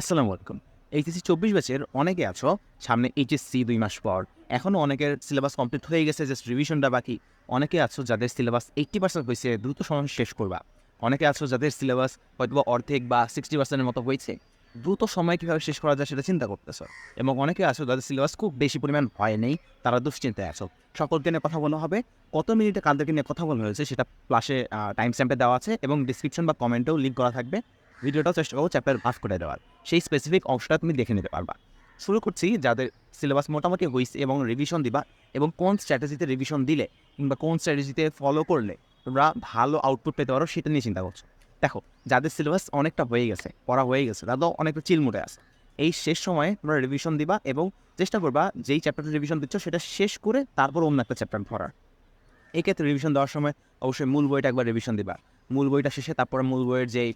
আসসালামু আলাইকুম। এইচএসসি চব্বিশ ব্যাচের অনেকে আছো, সামনে এইচএসসি দুই মাস পর। এখনও অনেকের সিলেবাস কমপ্লিট হয়ে গেছে, জাস্ট রিভিশনটা বাকি। অনেকে আছো যাদের সিলেবাস এইট্টি পার্সেন্ট হয়েছে, দ্রুত সময় শেষ করবা। অনেকে আছো যাদের সিলেবাস হয়তো অর্ধেক বা সিক্সটি পার্সেন্টের মতো হয়েছে। দ্রুত সময় কীভাবে শেষ করা যায় সেটা চিন্তা করতেছো? এবং অনেকে আছো যাদের সিলেবাস খুব বেশি পরিমাণ হয় নেই, তারা দুশ্চিন্তায় আছো। সকলকে নিয়ে কথা বলা হবে। কত মিনিটে কাদেরকে নিয়ে কথা বলা হয়েছে সেটা প্লাসে টাইম স্ট্যাম্পে দেওয়া আছে এবং ডিসক্রিপশন বা কমেন্টেও লিঙ্ক করা থাকবে। ভিডিওটাও চেষ্টা করব চ্যাপ্টার ভাগ করে দেওয়ার। সেই স্পেসিফিক অংশটা তুমি দেখে নিতে পারবা। শুরু করছি যাদের সিলেবাস মোটামুটি হয়েছে এবং রিভিশন দিবা এবং কোন স্ট্র্যাটেজিতে রিভিশন দিলে কিংবা কোন স্ট্র্যাটেজিতে ফলো করলে তোমরা ভালো আউটপুট পেতে পারো সেটা নিয়ে চিন্তা করছ। দেখো, যাদের সিলেবাস অনেকটা হয়ে গেছে, পড়া হয়ে গেছে তাদের অনেকটা চিলমুটে আছে। এই শেষ সময়ে তোমরা রিভিশন দিবা এবং চেষ্টা করবা যেই চ্যাপ্টারটা রিভিশন দিচ্ছ সেটা শেষ করে তারপর অন্য একটা চ্যাপ্টার পড়ার। এক্ষেত্রে রিভিশন দেওয়ার সময় অবশ্যই মূল বইটা একবার রিভিশন দিবা। মূল বইটা শেষে তারপরে মূল বইয়ের যেই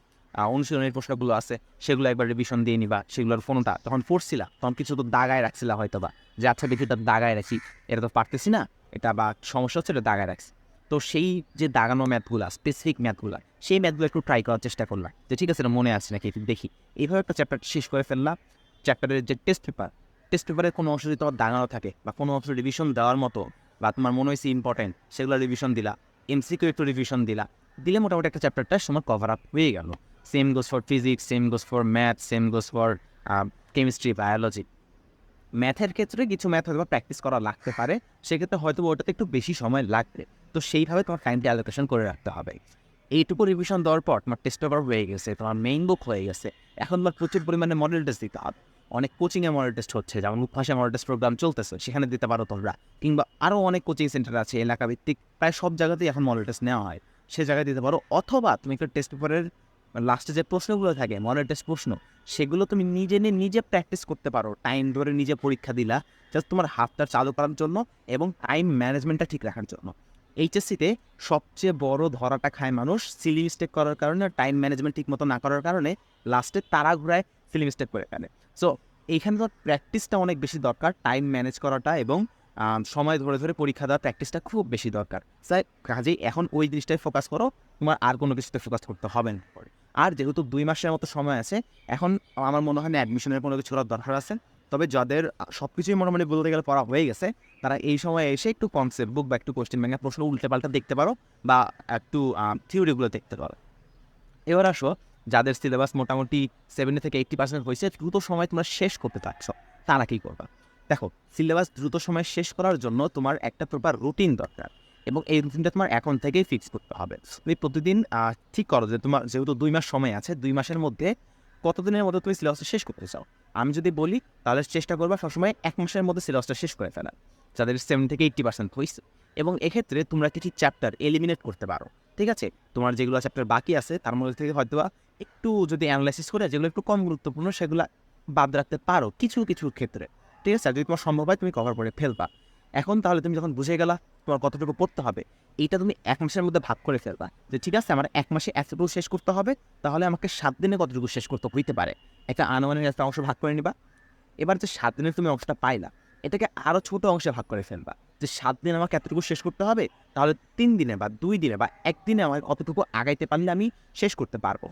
অনুশীলনের প্রশ্নগুলো আছে, সেগুলো একবার রিভিশন দিয়ে নিবা, সেগুলোর ফোনটা তখন পড়ছিলা, তখন কিছু তো দাগায় রাখছিলা হয়তো বা যে আচ্ছা দেখি এটা দাগায় রাখি, এটা তো পারতেছি না, এটা বা সমস্যা হচ্ছে এটা দাগায় রাখছি। তো সেই যে দাগানো ম্যাথগুলো স্পেসিফিক ম্যাথগুলো, সেই ম্যাথগুলো একটু ট্রাই করার চেষ্টা করলাম যে ঠিক আছে মনে আছে নাকি একটু দেখি। এইভাবে একটা চ্যাপ্টার শেষ করে ফেললাম চ্যাপ্টারের যে টেস্ট পেপার টেস্ট পেপারের কোনো অংশ যদি তোমার দাগানো থাকে, বা কোনো অংশ রিভিশন দেওয়ার মতো, বা তোমার মনে হয়েছে ইম্পর্টেন্ট সেগুলো রিভিশন দিলা এমসিকিউ একটু রিভিশন দিলা, দিলে মোটামুটি একটা চ্যাপ্টারটা সময় কভার আপ হয়ে গেল। Same goes for physics same goes for math same goes for chemistry biology ম্যাথের ক্ষেত্রে কিছু ম্যাথ হয়তো প্র্যাকটিস করা লাগতে পারে, সেক্ষেত্রে হয়তো ওটাতে একটু বেশি সময় লাগবে। তো সেইভাবে তোমার টাইমটা অ্যালোকেশন করে রাখতে হবে। এইটুকু রিভিশন দেওয়ার পর তোমার টেস্ট পেপার হয়ে গেছে, তোমার মেইন বুক হয়ে গেছে। এখন তোমার প্রচুর পরিমাণে মডেল টেস্ট দিতে হবে। অনেক কোচিংয়ে মডেল টেস্ট হচ্ছে, যেমন মুখভাষা মডেল টেস্ট প্রোগ্রাম চলতেছে, সেখানে দিতে পারো তোমরা। কিংবা আরও অনেক কোচিং সেন্টার আছে এলাকা ভিত্তিক প্রায় সব জায়গাতেই এখন মডেল টেস্ট নেওয়া হয়। সে জায়গায় দিতে পারো। অথবা তুমি একটা টেস্ট পেপারের লাস্টে যে প্রশ্নগুলো থাকে মডেল টেস্ট প্রশ্ন, সেগুলো তুমি নিজে নিয়ে নিজে প্র্যাকটিস করতে পারো। টাইম ধরে নিজে পরীক্ষা দিলা জাস্ট তোমার হাতটা চালু করার জন্য এবং টাইম ম্যানেজমেন্টটা ঠিক রাখার জন্য। এইচএসসিতে সবচেয়ে বড় ধরাটা খায় মানুষ সিলি মিস্টেক করার কারণে টাইম ম্যানেজমেন্ট ঠিক মতো না করার কারণে লাস্টে তারা ঘুরায় সিলি মিস্টেক করে ফেলে। সো এইখানে তো প্র্যাকটিসটা অনেক বেশি দরকার টাইম ম্যানেজ করাটা এবং সময় ধরে ধরে পরীক্ষা দেওয়ার প্র্যাকটিসটা খুব বেশি দরকার। স্যার কাজেই এখন ওই জিনিসটাই ফোকাস করো, তোমার আর কোনো কিছুতে ফোকাস করতে হবে না। পরে আর যেহেতু দুই মাসের মতো সময় আছে, এখন আমার মনে হয় না অ্যাডমিশনের কোনো কিছু দরকার আছে। তবে যাদের সব কিছুই মোটামুটি বলতে গেলে পড়া হয়ে গেছে, তারা এই সময় এসে একটু কনসেপ্ট বুক বা একটু কোশ্চেন ব্যাংকের প্রশ্ন উল্টে পাল্টা দেখতে পারো বা একটু থিওরিগুলো দেখতে পারো। এবার আসো, যাদের সিলেবাস মোটামুটি সেভেন্টি থেকে এইট্টি পার্সেন্ট হয়েছে, দ্রুত সময় তোমরা শেষ করতে চাচ্ছ, তারা কী করবা? দেখো সিলেবাস দ্রুত সময় শেষ করার জন্য তোমার একটা প্রপার রুটিন দরকার। এবং এই রুটিনটা তোমার এখন থেকেই ফিক্স করতে হবে। তুমি প্রতিদিন ঠিক করো যে তোমার যেহেতু দুই মাস সময় আছে, দুই মাসের মধ্যে কতদিনের মধ্যে তুমি সিলেবাসটা শেষ করতে চাও? আমি যদি বলি, তাহলে চেষ্টা করবা সবসময় এক মাসের মধ্যে সিলেবাসটা শেষ করে ফেলা যাদের সেভেন থেকে এইট্টি পার্সেন্ট হয়েছে এবং এক্ষেত্রে তোমরা কিছু চ্যাপ্টার এলিমিনেট করতে পারো, ঠিক আছে? তোমার যেগুলো চ্যাপ্টার বাকি আছে, তার মধ্যে থেকে হয়তো একটু যদি অ্যানালাইসিস করে, যেগুলো একটু কম গুরুত্বপূর্ণ, সেগুলো বাদ রাখতে পারো কিছু কিছু ক্ষেত্রে, ঠিক আছে? যদি তোমার সম্ভব হয়, তুমি কভার করে ফেলবা। এখন তাহলে তুমি যখন বুঝে গেলা তোমার কতটুকু পড়তে হবে, এইটা তুমি এক মাসের মধ্যে ভাগ করে ফেলবা। যে ঠিক আছে, আমার এক মাসে এতটুকু শেষ করতে হবে, তাহলে আমাকে সাত দিনে কতটুকু শেষ করতে হইতে পারে? একটা আনুমানিক একটা অংশ ভাগ করে নিবা। এবার যে সাত দিনের তুমি অংশটা পাইলা, এটাকে আরও ছোট অংশে ভাগ করে ফেলবা। যে সাত দিন আমাকে এতটুকু শেষ করতে হবে, তাহলে তিন দিনে বা দুই দিনে বা একদিনে আমার কতটুকু আগাইতে পারলে আমি শেষ করতে পারব?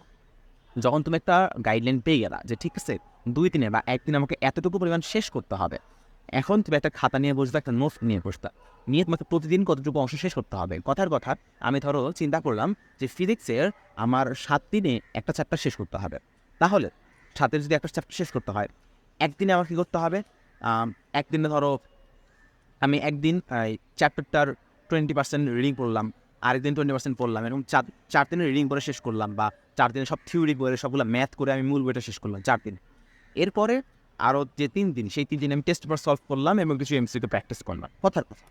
যখন তুমি একটা গাইডলাইন পেয়ে গেলা যে ঠিক আছে, দুই দিনে বা একদিনে আমাকে এতটুকু পরিমাণ শেষ করতে হবে এখন তুমি একটা খাতা নিয়ে বসবে, একটা নোট নিয়ে বসতা নিয়ে তোমাকে প্রতিদিন কতটুকু অংশ শেষ করতে হবে? কথার কথা, আমি ধরো চিন্তা করলাম যে ফিজিক্সের আমার সাত দিনে একটা চ্যাপ্টার শেষ করতে হবে। তাহলে সাতের যদি একটা চ্যাপ্টার শেষ করতে হয়, একদিনে আমার কী করতে হবে? একদিনে ধরো আমি একদিন চ্যাপ্টারটার টোয়েন্টি পার্সেন্ট রিডিং পড়লাম, আরেকদিন টোয়েন্টি পার্সেন্ট পড়লাম এরকম চার চার দিনে রিডিং পড়ে শেষ করলাম বা চার দিনে সব থিওরি করে সবগুলো ম্যাথ করে আমি মূল বইটা শেষ করলাম চার দিন। এরপরে আরও যে তিন দিন, সেই তিন দিন আমি টেস্ট পেপার সলভ করলাম এবং কিছু এমসিকে প্র্যাকটিস করলাম। কথার কথা।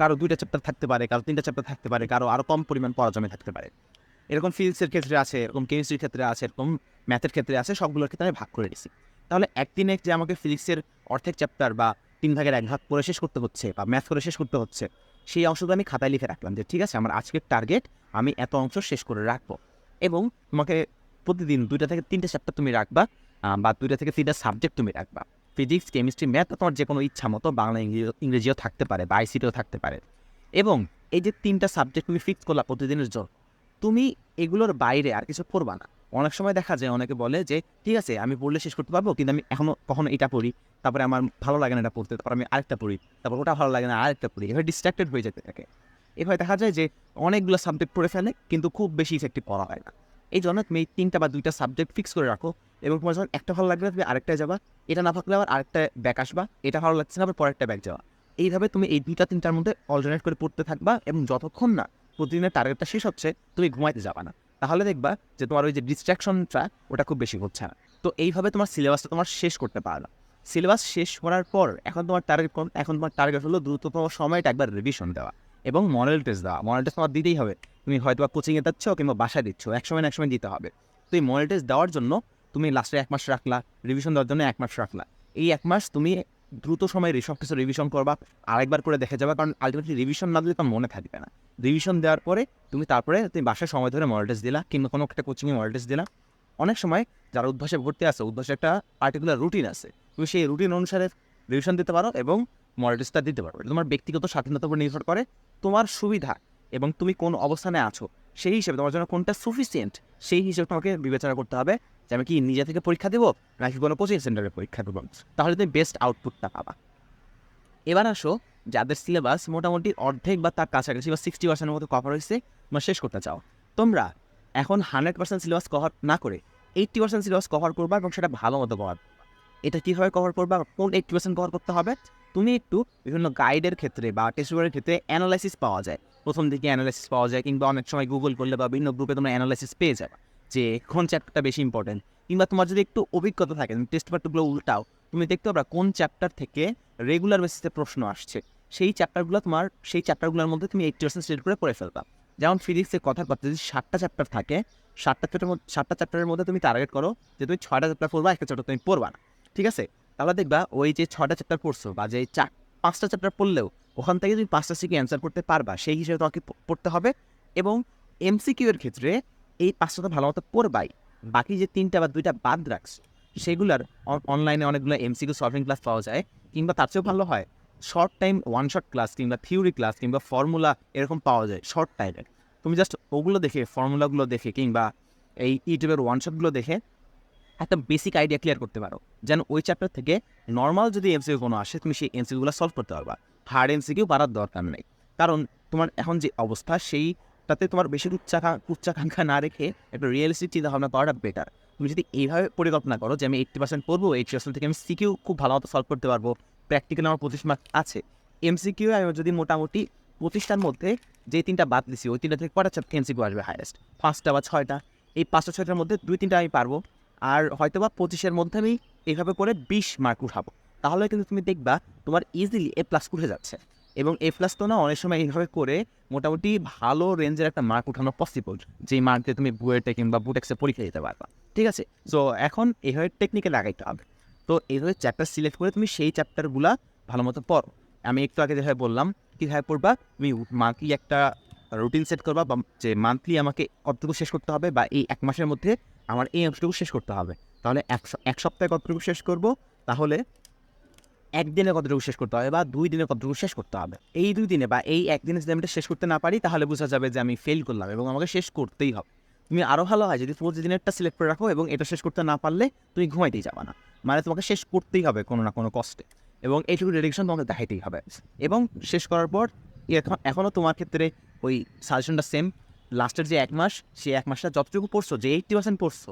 কারও দুইটা চ্যাপ্টার থাকতে পারে, কারও তিনটা চ্যাপ্টার থাকতে পারে, কারও আরও কম পরিমাণ পড়া জমে থাকতে পারে। এরকম ফিজিক্সের ক্ষেত্রে আছে, এরকম কেমিস্ট্রির ক্ষেত্রে আছে, এরকম ম্যাথের ক্ষেত্রে আছে, সবগুলোর ক্ষেত্রে আমি ভাগ করে দিছি তাহলে একদিনে যে আমাকে ফিজিক্সের অর্ধেক চ্যাপ্টার বা তিন ভাগের এক ভাগ করে শেষ করতে হচ্ছে বা ম্যাথ করে শেষ করতে হচ্ছে, সেই অংশগুলো আমি খাতায় লিখে রাখলাম যে, ঠিক আছে, আমার আজকের টার্গেট আমি এত অংশ শেষ করে রাখব এবং তোমাকে প্রতিদিন দুইটা থেকে তিনটে চ্যাপ্টার তুমি রাখবা বা দুইটা থেকে তিনটা সাবজেক্ট তুমি রাখবা। ফিজিক্স কেমিস্ট্রি ম্যাথ তোমার যে কোনো ইচ্ছা মতো বাংলা ইংরেজি- ইংরেজিও থাকতে পারে বা আইসিটিও থাকতে পারে। এবং এই যে তিনটা সাবজেক্ট তুমি ফিক্স করলা প্রতিদিনের জন্য, তুমি এগুলোর বাইরে আর কিছু পড়বা না। অনেক সময় দেখা যায়, অনেকে বলে যে, ঠিক আছে, আমি পড়লে শেষ করতে পারব, কিন্তু আমি এখনও কখনো এটা পড়ি, তারপরে আমার ভালো লাগে না এটা পড়তে, তারপর আমি আরেকটা পড়ি, তারপর ওটা ভালো লাগে না, আরেকটা পড়ি। এভাবে ডিস্ট্রাক্টেড হয়ে যেতে থাকে। এভাবে দেখা যায় যে, অনেকগুলো সাবজেক্ট পড়ে ফেলে, কিন্তু খুব বেশি ইফেক্টিভ পড়া হয় না। এই জন্য তুমি এই তিনটা বা দুইটা সাবজেক্ট ফিক্স করে রাখো এবং তোমার যখন একটা ভালো লাগবে তুমি আরেকটায় যাবা। এটা না থাকলে আবার আরেকটা ব্যাক আসবা। এটা ভালো লাগছে না, আবার পরেরটা ব্যাক যাওয়া। এইভাবে তুমি এই দুইটা তিনটার মধ্যে অল্টারনেট করে পড়তে থাকবা এবং যতক্ষণ না প্রতিদিনের টার্গেটটা শেষ হচ্ছে, তুমি ঘুমাইতে যাবা না। তাহলে দেখবা যে তোমার ওই যে ডিস্ট্র্যাকশনটা ওটা খুব বেশি হচ্ছে না। তো এইভাবে তোমার সিলেবাসটা তোমার শেষ করতে পারলা সিলেবাস শেষ করার পর এখন তোমার টার্গেট এখন তোমার টার্গেট হলো দ্রুততম সময়টা একবার রিভিশন দেওয়া এবং মডেল টেস্ট দেওয়া। মডেল টেস্ট তোমার দিতেই হবে। তুমি হয়তো বা কোচিংয়ে দিচ্ছ কিংবা বাসায় দিচ্ছ এক সময় না এক সময় দিতে হবে। তো এই মডেল টেস্ট দেওয়ার জন্য তুমি লাস্টে এক মাস রাখলা রিভিশন দেওয়ার জন্য এক মাস রাখলা। এই এক মাস তুমি দ্রুত সময়ে সব কিছু রিভিশন করবা, আরেকবার করে দেখে যাবা, কারণ আলটিমেটলি রিভিশন না দিলে তোমার মনে থাকবে না। রিভিশন দেওয়ার পরে তুমি তারপরে তুমি বাসায় সময় ধরে মডেল টেস্ট দিলা, কিংবা কোনো একটা কোচিংয়ে মডেল টেস্ট দিলা। অনেক সময় যারা উদ্ভাসে ভর্তি আছে, উদ্ভাসে একটা পার্টিকুলার রুটিন আছে, তুমি সেই রুটিন অনুসারে রিভিশন দিতে পারো এবং মডেল টেস্টটা দিতে পারো। তোমার ব্যক্তিগত স্বাধীনতার উপর নির্ভর করে তোমার সুবিধা এবং তুমি কোন অবস্থানে আছো, সেই হিসেবে তোমার জন্য কোনটা সুফিসিয়েন্ট সেই হিসেবে তোমাকে বিবেচনা করতে হবে যে আমি কি নিজে থেকে পরীক্ষা দেবো নাকি কোনো কোচিং সেন্টারে পরীক্ষা দেবো। তাহলে তুমি বেস্ট আউটপুটটা পাবা। এবার আসো, যাদের সিলেবাস মোটামুটি অর্ধেক বা তার কাছাকাছি বা সিক্সটি পার্সেন্টের মতো কভার হয়েছে, তোমরা শেষ করতে চাও। তোমরা এখন হান্ড্রেড পার্সেন্ট সিলেবাস কভার না করে এইট্টি পার্সেন্ট সিলেবাস কভার করবা এবং সেটা ভালো মতো কভার এটা কীভাবে কভার করবা? কোন এইট্টি পার্সেন্ট কভার করতে হবে? তুমি একটু বিভিন্ন গাইডের ক্ষেত্রে বা টেস্টুয়ারের ক্ষেত্রে অ্যানালাইসিস পাওয়া যায়। প্রথম দিকে অ্যানালাইসিস পাওয়া যায় কিংবা অনেক সময় গুগল করলে বা বিভিন্ন গ্রুপে তোমরা অ্যানালাইসিস পেয়ে যাবে যে কোন চ্যাপ্টারটা বেশি ইম্পর্টেন্ট কিংবা তোমার যদি একটু অভিজ্ঞতা থাকে, তুমি টেস্ট পেপারগুলো উল্টাও, তুমি দেখতে পারবা কোন চ্যাপ্টার থেকে রেগুলার বেসিসে প্রশ্ন আসছে। সেই চ্যাপ্টারগুলো তোমার, সেই চ্যাপ্টারগুলোর মধ্যে তুমি এইটটি পার্সেন্ট সিলেক্ট করে পড়ে ফেলবা। যেমন ফিজিক্সের কথা কথা যদি সাতটা চ্যাপ্টার থাকে, সাতটা চ্যাপ্টার মধ্যে, সাতটা চ্যাপ্টারের মধ্যে তুমি টার্গেট করো যে তুমি ছয়টা চ্যাপ্টার পড়বা, একটা চ্যাপ্টার তুমি পড়বা না। ঠিক আছে? তাহলে দেখবা ওই যে ছয়টা চ্যাপ্টার পড়ছো বা যে চার পাঁচটা চ্যাপ্টার পড়লেও ওখান থেকে তুমি পাঁচটা সিকে অ্যান্সার করতে পারবা, সেই হিসেবে তোমাকে পড়তে হবে এবং এমসিকিউ এর ক্ষেত্রে এই পাঁচটা তো ভালো মতো পড়বাই। বাকি যে তিনটা বা দুইটা বাদ রাখছো, সেগুলার অনলাইনে অনেকগুলো এমসিকিউ সলভিং ক্লাস পাওয়া যায়, কিংবা তার চেয়েও ভালো হয় short time one short class কিংবা থিওরি ক্লাস কিংবা ফর্মুলা এরকম পাওয়া যায় শর্ট টাইমে তুমি জাস্ট ওগুলো দেখে ফর্মুলাগুলো দেখে কিংবা এই ইউটিউবের ওয়ান শটগুলো দেখে একটা বেসিক আইডিয়া ক্লিয়ার করতে পারো। যেন ওই চ্যাপ্টার থেকে নর্মাল যদি এমসিকিউ কোনো আসে, তুমি সেই এমসিকিউগুলো সলভ করতে পারবা। হার্ড এমসিকিউ বাড়ার দরকার নেই। কারণ তোমার এখন যে অবস্থা, সেইটাতে তোমার বেশি উচ্চাকা উচ্চাকাঙ্ক্ষা না রেখে একটা রিয়েলিস্টিক চিন্তা ভাবনা করাটা বেটার তুমি যদি এইভাবে পরিকল্পনা করো যে আমি এইটটি পার্সেন্ট পড়ব এইটটি পার্সেন্ট থেকে আমি সিকিউ খুব ভালো মতো সলভ করতে পারব। প্র্যাকটিক্যাল আমার পঁচিশ মার্ক আছে। এমসিকিউ আমি যদি মোটামুটি পঁচিশটার মধ্যে যে তিনটা বাদ দিছি, ওই তিনটা থেকে কটা এমসিকিউ আসবে হাইয়েস্ট পাঁচটা বা ছয়টা। এই পাঁচটা, ছয়টার মধ্যে দুই তিনটা আমি পারব। আর হয়তো বা পঁচিশের মধ্যে আমি এইভাবে করে বিশ মার্ক উঠাবো। তাহলে কিন্তু তুমি দেখবা তোমার ইজিলি এ প্লাস উঠে যাচ্ছে। এবং এ প্লাস তো না অনেক সময় এইভাবে করে মোটামুটি ভালো রেঞ্জের একটা মার্ক উঠানো পসিবল যেই মার্ক দিয়ে তুমি বুয়েটে কিংবা বুটেক্সে পরীক্ষা দিতে পারবা। ঠিক আছে? সো এখন এইভাবে টেকনিকে লাগাইতে হবে। তো এইভাবে চ্যাপ্টার সিলেক্ট করে তুমি সেই চ্যাপ্টারগুলা ভালো মতো পড়ো। আমি একটু আগে যেভাবে বললাম, কীভাবে পড়বা? তুমি মান্থলি একটা রুটিন সেট করবা বা যে মান্থলি আমাকে কতটুকু শেষ করতে হবে বা এই এক মাসের মধ্যে আমার এই অংশটুকু শেষ করতে হবে। তাহলে এক এক সপ্তাহে কতটুকু শেষ করব? তাহলে একদিনে কতটুকু শেষ করতে হবে বা দুই দিনে কতটুকু শেষ করতে হবে? এই দুই দিনে বা এই একদিনে যদি আমি এটা শেষ করতে না পারি, তাহলে বোঝা যাবে যে আমি ফেল করলাম এবং আমাকে শেষ করতেই হবে। তুমি আরও ভালো হয় যদি প্রতিদিনেরটা সিলেক্ট করে রাখো এবং এটা শেষ করতে না পারলে তুমি ঘুমাইতেই যাবে না। মানে তোমাকে শেষ করতেই হবে কোনো না কোনো কষ্টে এবং এইটুকু ডেডিকেশন তোমাকে দেখাইতেই হবে। এবং শেষ করার পর এখন এখনও তোমার ক্ষেত্রে ওই সাজেশনটা সেম লাস্টের যে এক মাস সেই এক মাসটা যতটুকু পড়ছো, যে এইট্টি পার্সেন্ট পড়ছো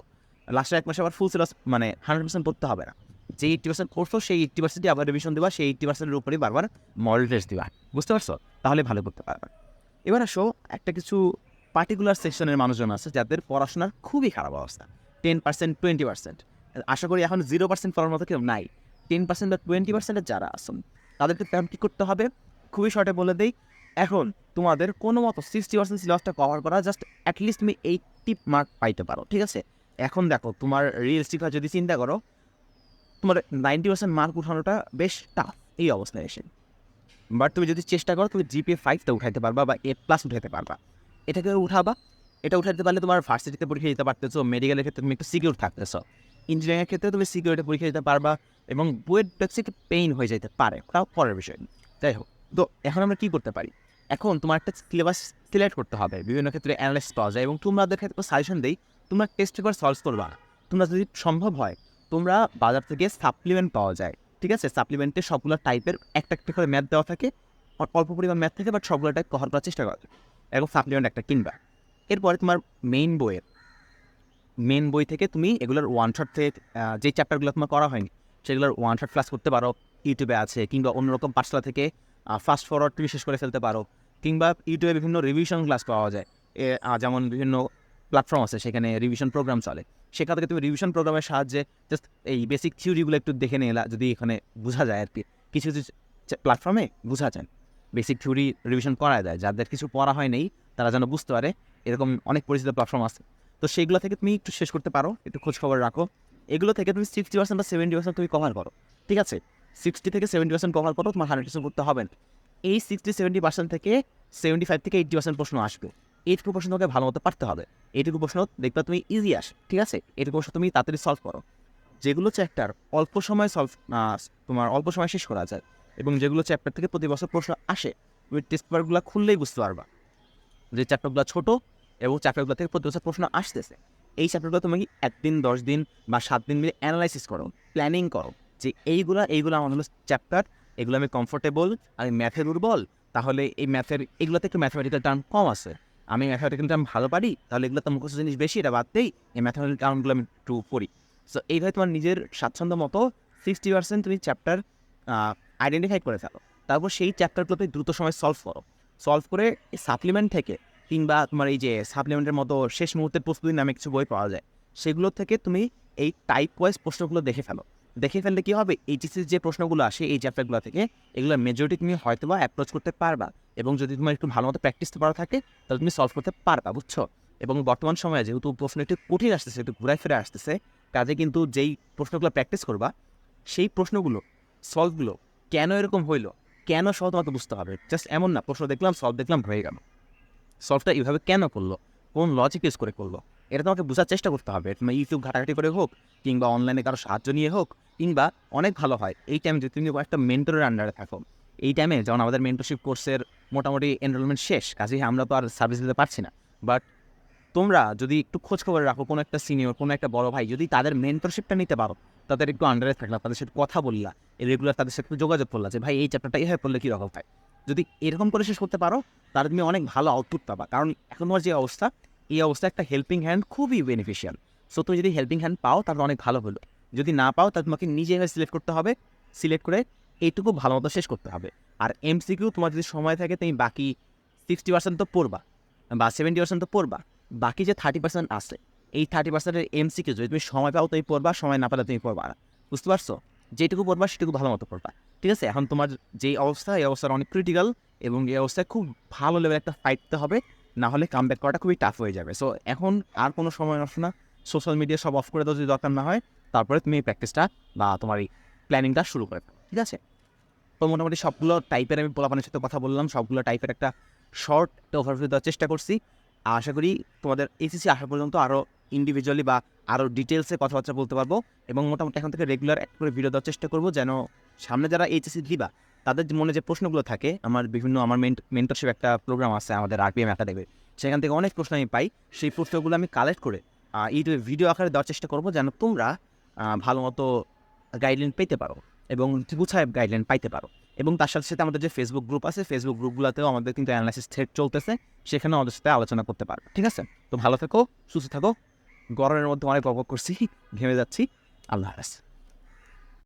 লাস্টের এক মাসে আবার ফুল সিলেবাস মানে হান্ড্রেড পার্সেন্ট পড়তে হবে না। যে এইট্টি পার্সেন্ট পড়ছো, সেই এইট্টি পার্সেন্টই আবার রিভিশন দেবা, সেই এইট্টি পার্সেন্টের উপরেই বারবার মডেল টেস্ট দিবা। বুঝতে পারছ? তাহলে ভালো করতে পারবে। এবার আসো, একটা কিছু পার্টিকুলার সেকশনের মানুষজন আছে, যাদের পড়াশোনার খুবই খারাপ অবস্থা। টেন পার্সেন্ট টোয়েন্টি পার্সেন্ট আশা করি এখন জিরো পার্সেন্ট পড়ার মতো কেউ নাই। টেন পার্সেন্ট বা টোয়েন্টি পার্সেন্টের যারা আসুন তাদেরকে তেমন কী করতে হবে? খুবই শর্টে বলে দেই, এখন তোমাদের কোনো মতো সিক্সটি পার্সেন্ট সিলেবাসটা কভার করা জাস্ট অ্যাটলিস্ট তুমি এইটটি মার্ক পাইতে পারো, ঠিক আছে? এখন দেখো, তোমার রিয়েলিস্টিকভাবে যদি চিন্তা করো, তোমার নাইনটি পার্সেন্ট মার্ক উঠানোটা বেশ টাফ এই অবস্থায় এসে। বাট তুমি যদি চেষ্টা করো, তুমি জিপিএ ফাইভটা উঠাইতে পারবা বা এ প্লাস উঠাইতে পারবা। এটাকে উঠাবা, এটা উঠাইতে পারলে তোমার ভার্সিটিতে পরীক্ষা দিতে পারতেছো মেডিকেলের ক্ষেত্রে তুমি একটু সিকিউর থাকতেছো। ইঞ্জিনিয়ারিংয়ের ক্ষেত্রে তুমি সিকিউরিটি পরীক্ষা দিতে পারবা এবং বুয়েট একটু পেইন হয়ে যেতে পারে, তাও পরের বিষয়। যাই হোক তো এখন আমরা কী করতে পারি? এখন তোমার একটা সিলেবাস সিলেক্ট করতে হবে। বিভিন্ন ক্ষেত্রে অ্যানালাইসিস পাওয়া যায় এবং তোমরা তোমাদের ক্ষেত্রে সাজেশন দেই, তোমরা টেস্ট পেপার সলভ করবা। তোমরা যদি সম্ভব হয়, তোমরা বাজার থেকে সাপ্লিমেন্ট পাওয়া যায়। ঠিক আছে? সাপ্লিমেন্টে সবগুলো টাইপের একটা একটা করে ম্যাথ দেওয়া থাকে। অল্প পরিমাণ ম্যাথ থাকে বাট সবগুলো টাইপ কভার করার চেষ্টা করা এবং সাপ্লিমেন্ট একটা কিনবা। এরপরে তোমার মেইন বইয়ের মেন বই থেকে তুমি এগুলোর ওয়ান শট থেকে যে চ্যাপ্টারগুলো তোমার করা হয়নি, সেগুলোর ওয়ান শট ক্লাস করতে পারো। ইউটিউবে আছে কিংবা অন্যরকম পাঠশালা থেকে ফাস্ট ফরওয়ার্ড তুমি শেষ করে ফেলতে পারো। কিংবা ইউটিউবে বিভিন্ন রিভিশন ক্লাস পাওয়া যায়। যেমন বিভিন্ন প্ল্যাটফর্ম আছে সেখানে রিভিশন প্রোগ্রাম চলে। সেখান থেকে তুমি রিভিশন প্রোগ্রামের সাহায্যে জাস্ট এই বেসিক থিওরিগুলো একটু দেখে নিয়ে এলা যদি এখানে বোঝা যায় আর কি কিছু কিছু প্ল্যাটফর্মে বোঝা যায় বেসিক থিওরি রিভিশন করা যায় যাদের কিছু পড়া হয় নেই, তারা যেন বুঝতে পারে। এরকম অনেক পরিচিত প্ল্যাটফর্ম আছে। তো সেইগুলো থেকে তুমি একটু শেষ করতে পারো। একটু খোঁজ খবর রাখো। এগুলো থেকে তুমি সিক্সটি পার্সেন্ট বা সেভেন্টি পার্সেন্ট তুমি কভার করো। ঠিক আছে? সিক্সটি থেকে সেভেন্টি পার্সেন্ট কভার করো তোমার হান্ড্রেড পার্সেন্ট করতে হবে এই সিক্সটি সেভেন্টি পার্সেন্ট থেকে সেভেন্টি ফাইভ থেকে এইটটি পার্সেন্ট প্রশ্ন আসবে। এইটুকু প্রশ্ন তোমাকে ভালো মতো পারতে হবে। এইটুকু প্রশ্ন দেখবা তুমি ইজি আসে, ঠিক আছে? এইটুকু প্রশ্ন তুমি তাড়াতাড়ি সলভ করো। যেগুলো চ্যাপ্টার অল্প সময় সলভ তোমার অল্প সময় শেষ করা যায় এবং যেগুলো চ্যাপ্টার থেকে প্রতি বছর প্রশ্ন আসে তুমি টেস্ট পেপারগুলো খুললেই বুঝতে পারবা যে চ্যাপ্টারগুলো ছোট এবং চ্যাপ্টারগুলো থেকে প্রতি বছর প্রশ্ন আসতেছে। এই চ্যাপ্টারগুলো তুমি একদিন, দশ দিন বা সাত দিন মিলে অ্যানালাইসিস করো প্ল্যানিং করো। যে এইগুলা, এইগুলো আমার হলো চ্যাপ্টার এগুলো আমি কমফোর্টেবল আমি ম্যাথে দুর্বল তাহলে এই ম্যাথের এগুলোতে একটু ম্যাথমেটিক্যাল টার্ম কম আছে। আমি ম্যাথমেটিক্যাল টার্ম ভালো পারি, তাহলে এগুলো তো মুখস্থ জিনিস বেশি, এটা বাদ দেই, এই ম্যাথমেটিক্যাল টার্মগুলো আমি একটু পড়ি সো এইভাবে তোমার নিজের স্বাচ্ছন্দ্য মতো সিক্সটি পার্সেন্ট তুমি চ্যাপ্টার আইডেন্টিফাই করে ফেলো। তারপর সেই চ্যাপ্টারগুলো তুমি দ্রুত সময় সলভ করো। সলভ করে সাপ্লিমেন্ট থেকে, কিংবা তোমার এই যে সাপ্লিমেন্টের মতো শেষ মুহূর্তের প্রস্তুতি নামে কিছু বই পাওয়া যায়, সেগুলো থেকে তুমি এই টাইপ ওয়াইজ প্রশ্নগুলো দেখে ফেলো। দেখে ফেললে কী হবে? এইচএসির যে প্রশ্নগুলো আসে, এই চ্যাপ্টারগুলো থেকে এগুলো মেজরিটি তুমি হয়তো বা অ্যাপ্রোচ করতে পারবা। এবং যদি তোমার একটু ভালো মতো প্র্যাকটিস করা থাকে, তাহলে তুমি সলভ করতে পারবা, বুঝছ? এবং বর্তমান সময়ে যেহেতু প্রশ্ন একটু কঠিন আসতেছে, একটু ঘুরায় ফিরে আসতেছে, কাজে কিন্তু যেই প্রশ্নগুলো প্র্যাকটিস করবা, সেই প্রশ্নগুলো সলভগুলো কেন এরকম হইল? কেন সহ তোমাকে বুঝতে হবে? জাস্ট এমন না, প্রশ্ন দেখলাম সলভ দেখলাম, হয়ে গেল। সলভটা এইভাবে কেন করল? কোন লজিক ইউজ করে করল? এটা তোমাকে বোঝার চেষ্টা করতে হবে। তুমি ইউটিউব ঘাটাঘাটি করে হোক, কিংবা অনলাইনে কারও সাহায্য নিয়ে হোক, কিংবা অনেক ভালো হয়। এই টাইমে যদি তুমি একটা মেন্টরের আন্ডারে থাকো। এই টাইমে যেমন আমাদের মেন্টরশিপ কোর্সের মোটামুটি এনরোলমেন্ট শেষ, কাজেই আমরা তো আর সার্ভিস দিতে পারছি না। বাট তোমরা যদি একটু খোঁজ খবর রাখো, কোনো একটা সিনিয়র কোনো একটা বড় ভাই, যদি তাদের মেন্টরশিপটা নিতে পারো, তাদের একটু আন্ডারে থাকলা, তাদের সাথে কথা বললা রেগুলার তাদের সাথে যোগাযোগ করলা যে, ভাই, এই চ্যাপ্টারটা এইভাবে পড়লে কীরকম হয়? যদি এরকম করে শেষ করতে পারো, তাহলে তুমি অনেক ভালো আউটপুট পাবা। কারণ এখন তোমার যে অবস্থা এই অবস্থা একটা হেল্পিং হ্যান্ড খুবই বেনিফিশিয়াল সো তুমি যদি হেল্পিং হ্যান্ড পাও, তাহলে অনেক ভালো হলো। যদি না পাও, তাহলে তোমাকে নিজে সিলেক্ট করতে হবে। সিলেক্ট করে এইটুকু ভালো মতো শেষ করতে হবে। আর এমসিকিউ তোমার যদি সময় থাকে, তুমি বাকি সিক্সটি পার্সেন্ট তো পড়বা, বা সেভেন্টি পার্সেন্ট তো পড়বা। বাকি যে থার্টি পার্সেন্ট আছে, এই থার্টি পার্সেন্টের এমসিকিউ যদি তুমি সময় পাও, তুমি পড়বা, সময় না পেলে তুমি পড়বা না। বুঝতে পারছ? যেটুকু পড়বা, সেটুকু ভালো মতো পড়বা। ঠিক আছে? এখন তোমার যেই অবস্থা, এই অবস্থাটা অনেক ক্রিটিক্যাল এবং এই অবস্থায় খুব ভালো লেভেল একটা ফাইট হবে। না হলে কাম ব্যাক করাটা খুবই টাফ হয়ে যাবে। সো এখন আর কোনো সময় নষ্ট না। সোশ্যাল মিডিয়া সব অফ করে দাও যদি দরকার না হয়, তারপরে তুমি এই প্র্যাকটিসটা বা তোমার এই প্ল্যানিংটা শুরু করে ঠিক আছে? তো মোটামুটি সবগুলো টাইপের আমি পোলাপানের সাথে কথা বললাম। সবগুলো টাইপের একটা শর্ট একটা ওভারভিউ দেওয়ার চেষ্টা করছি। আশা করি তোমাদের এসিসি আসা পর্যন্ত আরও ইন্ডিভিজুয়ালি বা আরও ডিটেলসে কথাবার্তা বলতে পারব। এবং মোটামুটি এখন থেকে রেগুলার এক করে ভিডিও দেওয়ার চেষ্টা করব। যেন সামনে যারা এইচএসসি দিবা তাদের মনে যে প্রশ্নগুলো থাকে, আমার বিভিন্ন, আমার মেন্টরশিপ একটা প্রোগ্রাম আছে, আমাদের আরপিএম একাডেমির সেখান থেকে অনেক প্রশ্ন আমি পাই। সেই প্রশ্নগুলো আমি কালেক্ট করে ইউটিউবে ভিডিও আকারে দেওয়ার চেষ্টা করব যেন তোমরা ভালো মতো গাইডলাইন পেতে পারো এবং গুছায় গাইডলাইন পাইতে পারো। এবং তার সাথে সাথে আমাদের যে ফেসবুক গ্রুপ আছে ফেসবুক গ্রুপগুলোতেও আমাদের কিন্তু অ্যানালাইসিস থ্রেড চলতেছে। সেখানেও আমাদের সাথে আলোচনা করতে পারো, ঠিক আছে? তো ভালো থেকো, সুস্থ থাকো। গরমের মধ্যে অনেক উপভোগ করছি, ঘেমে যাচ্ছি। আল্লাহ হাফেজ।